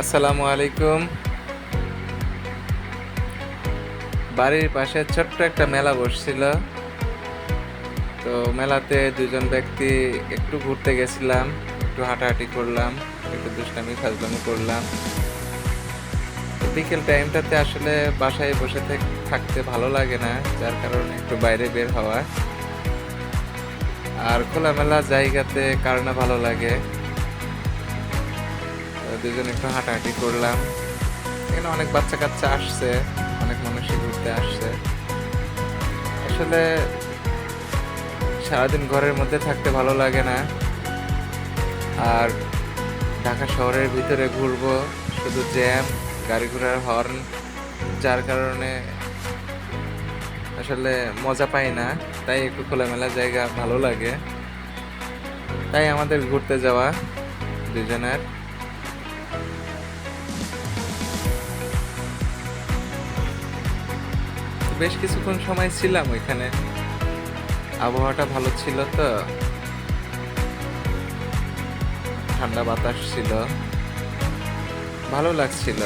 আসসালামু আলাইকুম। বাড়ির পাশে ছোট্ট একটা মেলা বসছিল। তো মেলাতে দুজন ব্যক্তি একটু ঘুরতে গেছিলাম, একটু হাঁটাহাঁটি করলাম, একটু দুষ্টামি ফাজলামি করলাম। বিকেল টাইমটাতে আসলে বাসায় বসে থাকতে ভালো লাগে না, যার কারণে একটু বাইরে বের হওয়া। আর খোলামেলা জায়গাতে কার না ভালো লাগে। দুজন একটু হাঁটাহাঁটি করলাম। এখানে অনেক বাচ্চা কাচ্চা আসছে, অনেক মানুষই ঘুরতে আসছে। আসলে সারাদিন ঘরের মধ্যে থাকতে ভালো লাগে না। আর ঢাকা শহরের ভিতরে ঘুরবো, শুধু জ্যাম, গাড়ি ঘোড়ার হর্ন, যার কারণে আসলে মজা পাই না। তাই একটু খোলামেলা জায়গা ভালো লাগে। তাই আমাদের ঘুরতে যাওয়া দুজনের। বেশ কিছুক্ষণ সময় ছিলাম ওইখানে। আবহাওয়াটা ভালো ছিল তো। ঠান্ডা বাতাস ছিল। ভালো লাগছিল।